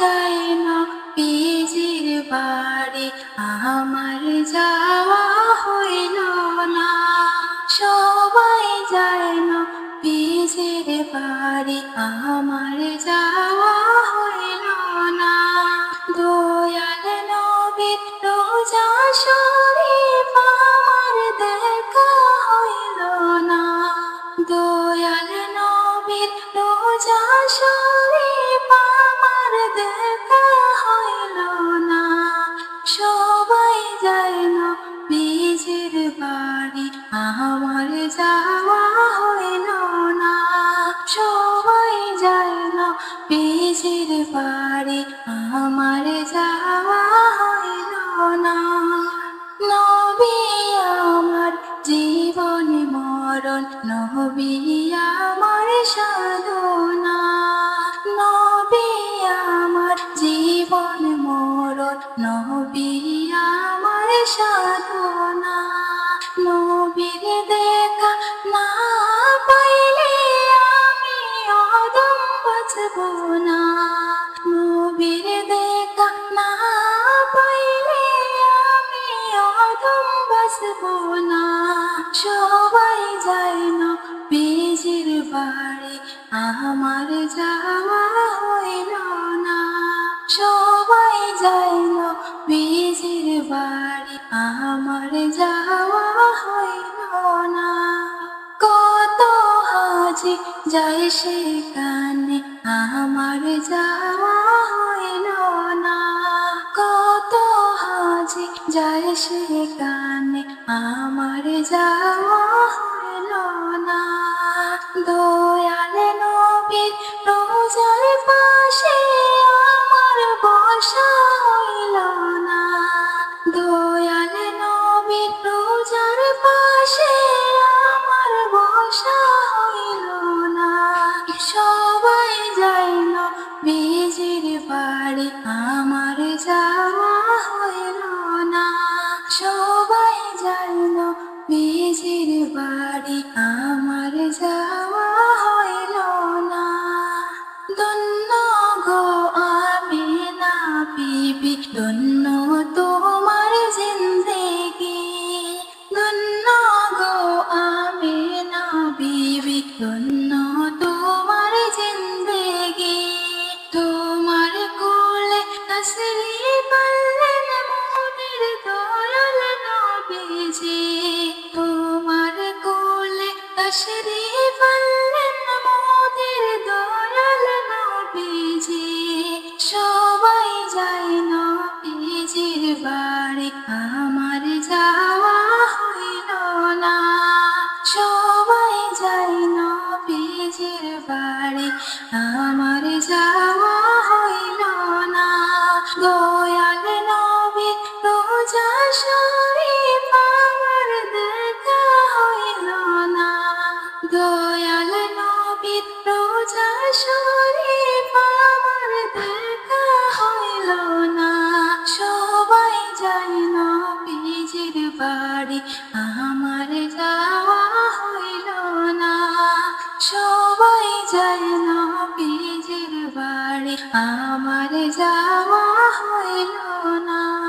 যায় না পিজির বাড়ি, আমার যাওয়া হইল না। সবাই যায় না পিজির বাড়ি, আমার যাওয়া বীজের বাড়ি, আমার যাওয়া হইল না নবী আমার জীবন মরণ, নবী আমার সাধনা। নবী আমার জীবন মরণ, নবী আমার সাধনা। বাঁচব না। নবীর দেখা না পাইলে সবাই যায় বীজের বাড়ি, আমার যাওয়া হইল না। সবাই যায় না বীজের আমার যাওয়া হইল না। কত হাজি যায় সেখানে আমার যাওয়া হইল না। কত হাজি যায় সেখানে আমার যাওয়া হইল না। দয়াল হইল না সবাই না বীজের বাড়ি, আমার যাওয়া হইল না ধন্য গো আমি না বিবি ধন্য তোমার জিন্দেগি। ধন্য গো আমি না বিবি ধন্য তোমার জিন্দেগি। তোমার কোলে তসরি পাল্লেন নবীজি তোমার কোলে তসরি পাল্লেন মোদের দয়াল নবীজি। সবাই যায় নবীজির বাড়ি, আমার যাওয়া হইল না। সবাই যায় নবীজির বাড়ি, আমার আর যাওয়া হইল না।